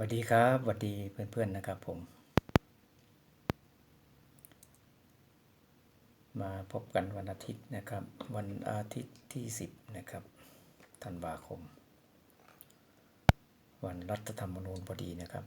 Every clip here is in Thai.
สวัสดีครับสวัสดีเพื่อนๆนะครับผม มาพบกันวันอาทิตย์นะครับ วันอาทิตย์ที่ 10 นะครับธันวาคม วันรัฐธรรมนูญพอดีนะครับ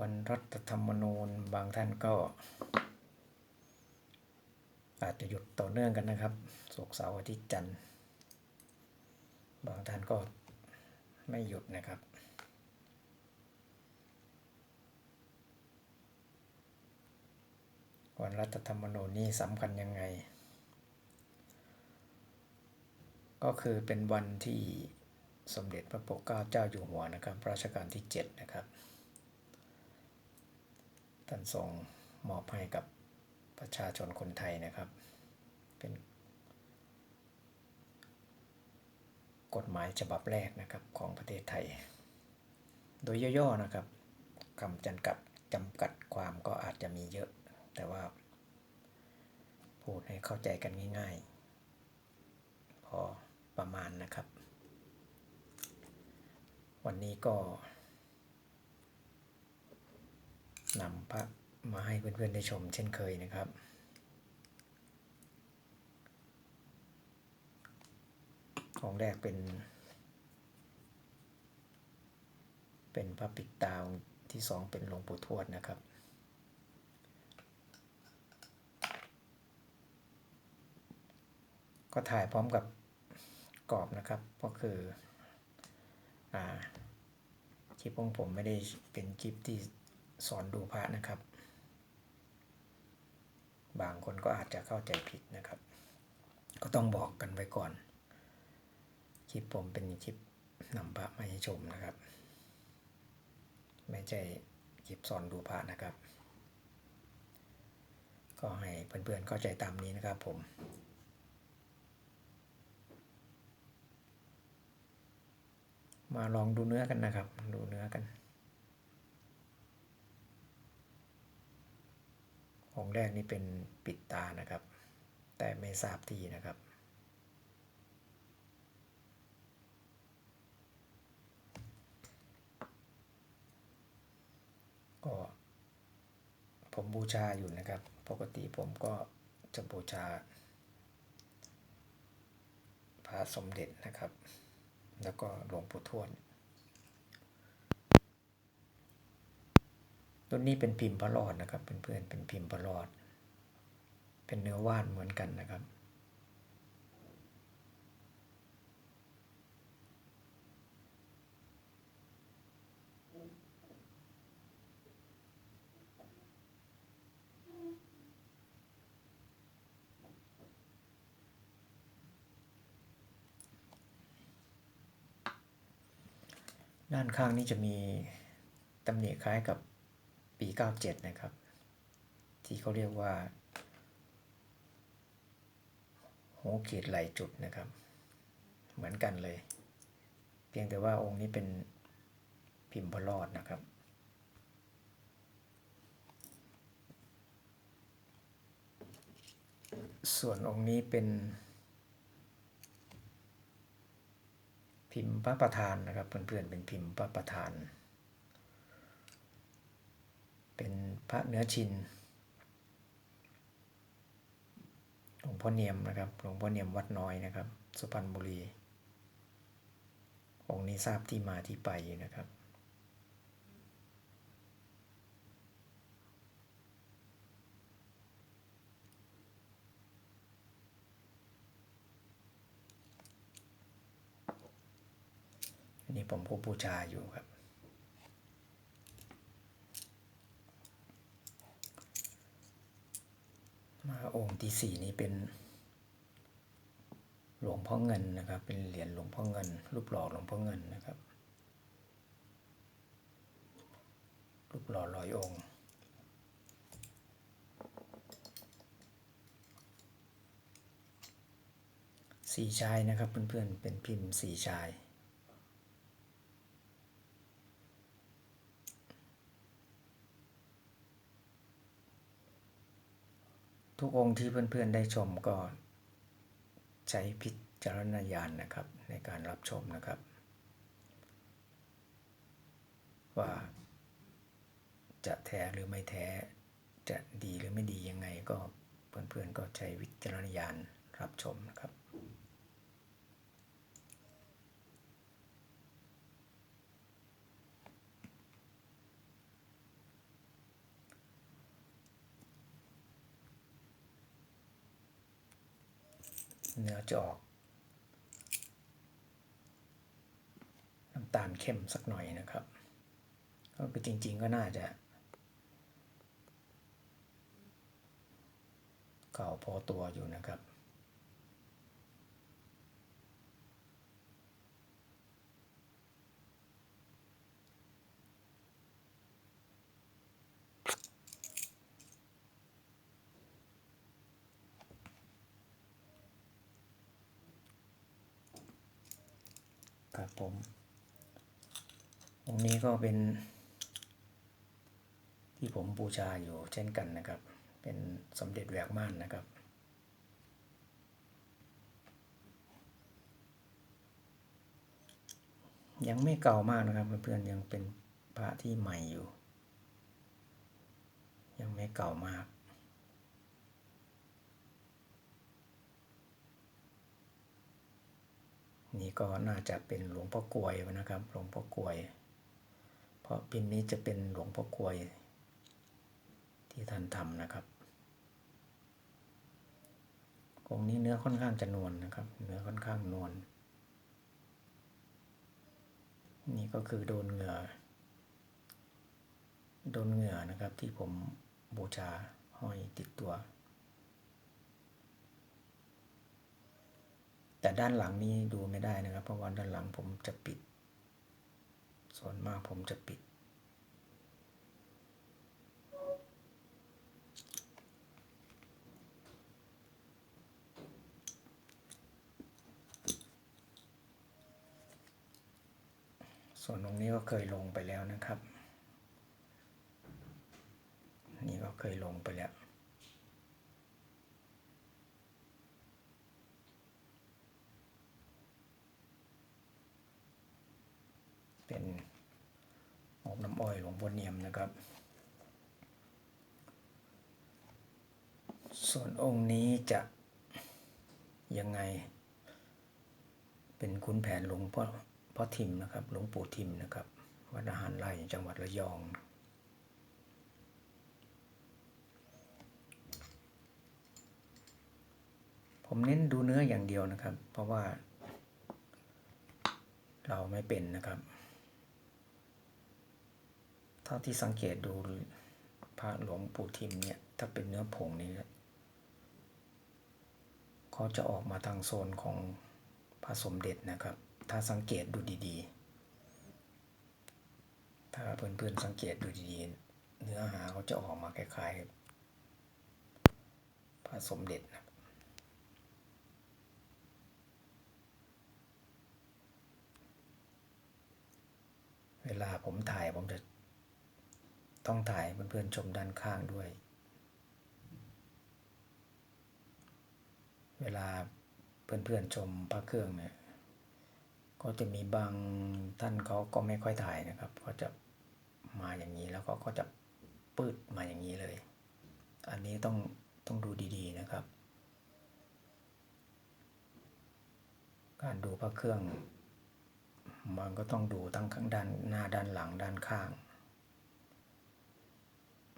วันรัฐธรรมนูญบางท่านก็ อาจจะหยุดต่อเนื่องกันนะครับศุกร์เสาร์อาทิตย์จันทร์บางท่านก็ไม่หยุดนะครับ วันรัฐธรรมนูญนี่สำคัญยังไง ก็คือเป็นวันที่สมเด็จพระปกเกล้าเจ้าอยู่หัวนะครับรัชกาลที่ 7 นะครับท่านทรงมอบให้กับ ประชาชนคนไทยนะครับ เป็นกฎหมายฉบับแรกนะครับของประเทศไทย โดยย่อๆนะครับคำจำกัดจำกัดความก็อาจจะมีเยอะ แต่ว่า พูดให้เข้าใจกันง่ายๆ พอประมาณนะครับ วันนี้ก็นำพระ มาให้เพื่อนๆได้ชมเช่นเคยนะครับ ของแรกเป็น เป็นพระปิดตาองค์ที่สองเป็นหลวงปู่ทวดนะครับก็ถ่ายพร้อมกับกรอบนะครับ ก็คืออ่าคลิปของผมไม่ได้เป็นคลิปที่สอนดูพระนะครับ บางคนก็อาจจะเข้าใจผิดนะครับ ก็ต้องบอกกันไว้ก่อน คลิปผมเป็นคลิปนำพระมาให้ชมนะครับ ไม่ใช่คลิปสอนดูพระนะครับ ก็ให้เพื่อนๆเข้าใจตามนี้นะครับผมมาลองดูเนื้อกันนะครับ ดูเนื้อกัน องค์แรกนี่เป็นปิดตานะครับ แต่ไม่ทราบที่นะครับ ก็ผมบูชาอยู่นะครับ ปกติผมก็จะบูชาพระสมเด็จนะครับ แล้วก็หลวงปู่ทวด ตัวนี้เป็นพิมพ์พระรอดนะครับเพื่อนๆเป็นพิมพ์พระรอด เป็นเนื้อวานเหมือนกันนะครับด้านข้างนี้จะมีตำหนิคล้ายกับ ปี 97 นะครับ ที่เขาเรียกว่าหัวขีดไหลจุดนะครับ เหมือนกันเลย เพียงแต่ว่าองค์นี้เป็นพิมพ์พระรอดนะครับส่วนองค์นี้เป็น พิมพ์พระประธานนะครับเพื่อนๆเป็นพิมพ์พระประธาน เป็นพระเนื้อชิน หลวงพ่อเนียมนะครับ หลวงพ่อเนียมวัดน้อยนะครับ สุพรรณบุรี องค์นี้ทราบที่มาที่ไปนะครับนนี้ผมก็บูชาอยู่ครับ มา องค์ที่สี่นี้เป็น หลวงพ่อเงินนะครับ เป็นเหรียญหลวงพ่อเงิน รูปหล่อหลวงพ่อเงินนะครับ รูปหล่อร้อยองค์สี่ชายนะครับเพื่อนๆเป็นพิมพ์สี่ชาย อ ทุกองค์ที่เพื่อนๆได้ชมก็ใช้พิจารณญาณนะครับในการรับชมนะครับ ว่าจะแท้หรือไม่แท้จะดีหรือไม่ดียังไงก็เพื่อนๆก็ใช้วิจารณญาณรับชมนะครับ เนื้อจะออกน้ำตาลเข้มสักหน่อยนะครับก็คือจริง ๆ ก็น่าจะเก่าพอตัวอยู่นะครับ ครับผมองค์นี้ก็เป็นที่ผมบูชาอยู่เช่นกันนะครับ เป็นสมเด็จแหวกม่านนะครับ ยังไม่เก่ามากนะครับเพื่อนๆยังเป็นพระที่ใหม่อยู่ ยังไม่เก่ามาก นี่ก็น่าจะเป็นหลวงพ่อกลวยนะครับ หลวงพ่อกลวย เพราะพิมพ์นี้จะเป็นหลวงพ่อกลวย ที่ท่านทำนะครับองนี้เนื้อค่อนข้างจะนวลนนะครับ เนื้อค่อนข้างนวลนี่ก็คือโดนเหงื่อ โดนเหงื่อนะครับที่ผมบูชาห้อยติดตัว แต่ด้านหลังนี้ดูไม่ได้นะครับ เพราะว่าด้านหลังผมจะปิด ส่วนมากผมจะปิด ส่วนตรงนี้ก็เคยลงไปแล้วนะครับ นี่ก็เคยลงไปแล้ว เป็นออกน้ำอ้อย หลวงพ่อเนียมนะครับ ส่วนองค์นี้จะยังไง เป็นคุณแผนหลวงพ่อพ่อทิมนะครับ หลวงปู่ทิมนะครับวัดอาหารไร่จังหวัดระยอง ผมเน้นดูเนื้ออย่างเดียวนะครับ เพราะว่าเราไม่เป็นนะครับ เท่าที่สังเกตดูพระหลวงปู่ทิมเนี่ย ถ้าเป็นเนื้อผงนี่เขาจะออกมาทางโซนของพระสมเด็จนะครับ ถ้าสังเกตดูดีๆ ถ้าเพื่อนๆสังเกตดูดีๆ เนื้อหาเขาจะออกมาคล้ายๆ พระสมเด็จนะเวลาผมถ่ายผมจะ ต้องถ่ายเพื่อนๆชมด้านข้างด้วย เวลาเพื่อนๆชมพระเครื่องเนี่ย ก็จะมีบางท่านเขาก็ไม่ค่อยถ่ายนะครับ ก็จะมาอย่างนี้แล้วก็ก็จะปืดมาอย่างนี้เลย อันนี้ต้องต้องดูดีๆนะครับ การดูพระเครื่อง มันก็ต้องดูทั้งข้างด้านหน้าด้านหลังด้านข้าง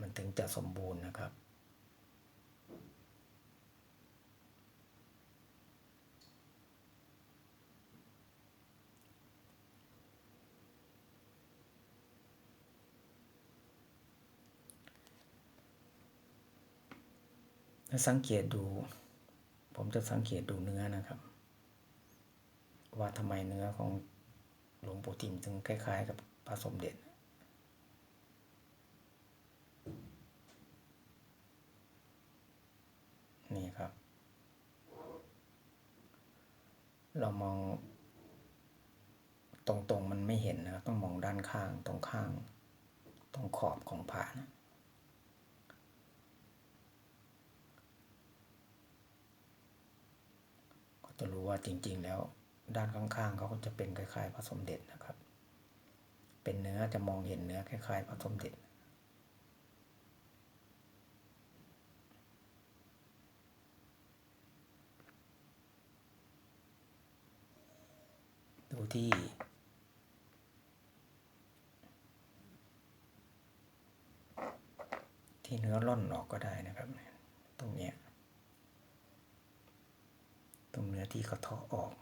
มันถึงจะสมบูรณ์นะครับถ้าสังเกตดู ผมจะสังเกตดูเนื้อนะครับ ว่าทำไมเนื้อของหลวงปู่ทิมถึงคล้าย ๆ กับพระสมเด็จ นี่ครับ เรามองตรงๆมันไม่เห็นนะต้องมองด้านข้างตรงข้าง ตรงขอบของผ่านะก็จะรู้ว่าจริง ๆ แล้วด้านข้างๆเขาก็จะเป็นคล้ายๆผสมเด็ดนะครับ เป็นเนื้อจะมองเห็นเนื้อคล้ายๆผสมเด็ด ที่ ที่เนื้อล่อนออกก็ได้นะครับ ตรงเนี้ยตรงเนื้อที่เขาเทาะออก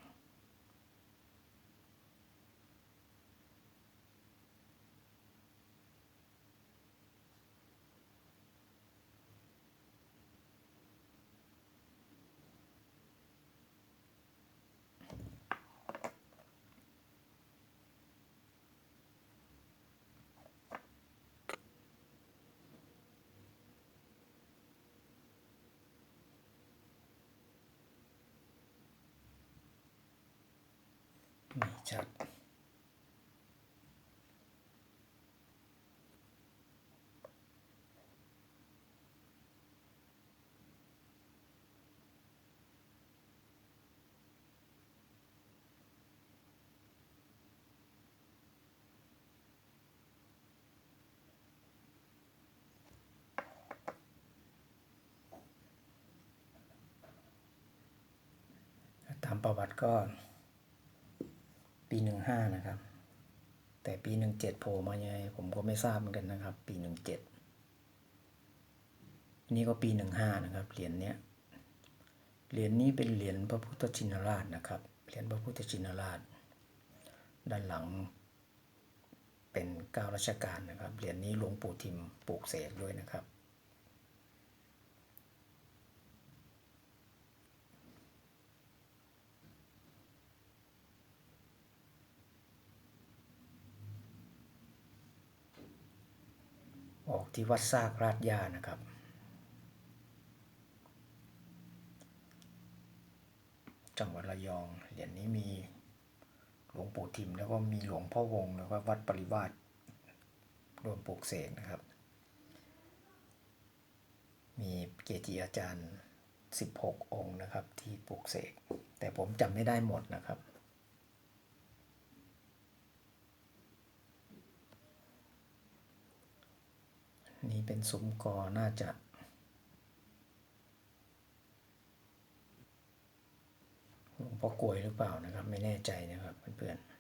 ไม่ ชัดตามประวัติก็ ปีหนึ่งห้านะครับ แต่ปีหนึ่งเจ็ดโผล่มายังไงผมก็ไม่ทราบเหมือนกันนะครับ ปีหนึ่งเจ็ดนี่ก็ปีหนึ่งห้านะครับเหรียญเนี้ยเหรียญนี้เป็นเหรียญพระพุทธชินราชนะครับเหรียญพระพุทธชินราช ด้านหลังเป็นเก้ารัชกาลนะครับเหรียญนี้หลวงปู่ทิมปลูกเสกด้วยนะครับ ที่วัดซากราชยานะครับ จังหวัดระยองเหรียญนี้มีหลวงปู่ทิมแล้วก็มีหลวงพ่อวงแล้วก็วัดปริวาสรวมปลูกเสกนะครับ มีเกจิอาจารย์ 16 องค์นะครับที่ปลูกเสกแต่ผมจำไม่ได้หมดนะครับ นี่เป็นซุ้มกอน่าจะ หลวงพ่อกลวยหรือเปล่านะครับ ไม่แน่ใจนะครับเพื่อนๆ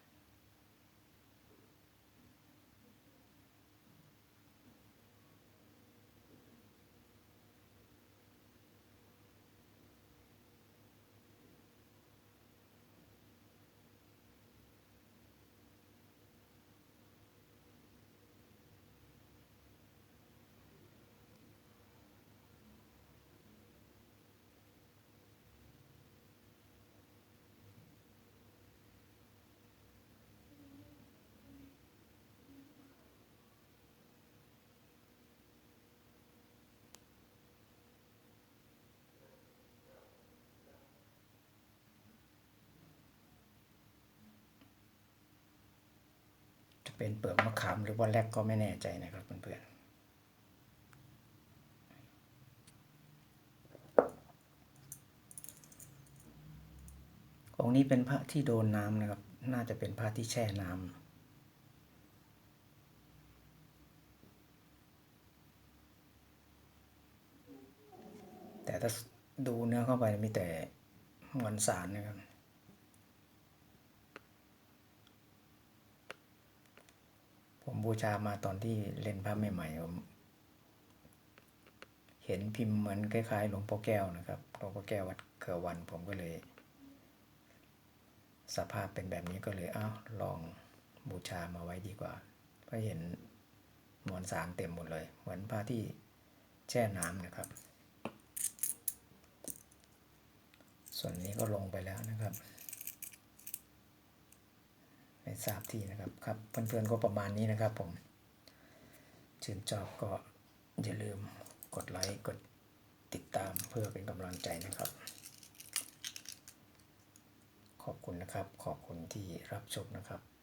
เป็นเปลือกมะขามหรือว่าแลกก็ไม่แน่ใจนะครับเพื่อนๆองค์นี้เป็นพระที่โดนน้ำนะครับ น่าจะเป็นพระที่แช่น้ำแต่ถ้าดูเนื้อเข้าไปมีแต่มวลสารนะครับ ผมบูชามาตอนที่เล่นพระใหม่ๆผมเห็นพิมพ์เหมือนคล้ายๆหลวงพ่อแก้วนะครับหลวงพ่อแก้ววัดเขือวันผมก็เลย สภาพเป็นแบบนี้ก็เลยอ้าวลองบูชามาไว้ดีกว่าเพราะเห็นมวลสารเต็มหมดเลย เหมือนพระที่แช่น้ำนะครับ ส่วนนี้ก็ลงไปแล้วนะครับ ไม่ทราบที่นะครับครับเพื่อนๆก็ประมาณนี้นะครับผมชื่นชอบก็อย่าลืมกดไลค์กดติดตามเพื่อเป็นกำลังใจนะครับ ขอบคุณนะครับ ขอบคุณที่รับชมนะครับ